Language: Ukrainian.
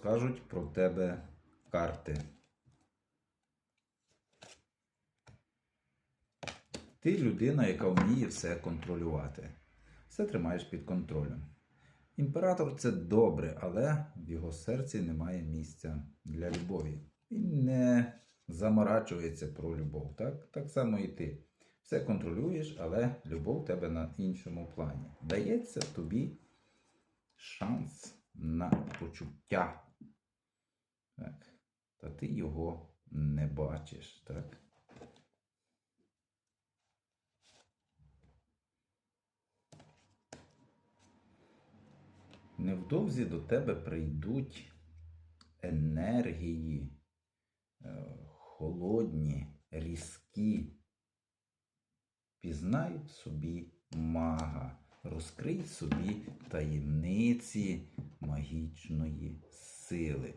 скажуть про тебе карти. Ти людина, яка вміє все контролювати. Все тримаєш під контролем. Імператор це добре, але в його серці немає місця для любові. Він не заморачується про любов. Так, так само і ти. Все контролюєш, але любов тебе на іншому плані. Дається тобі шанс на почуття. Так. Та ти його не бачиш. Так? Невдовзі до тебе прийдуть енергії, е, холодні, різкі. Пізнай собі мага, розкрий собі таємниці магічної сили.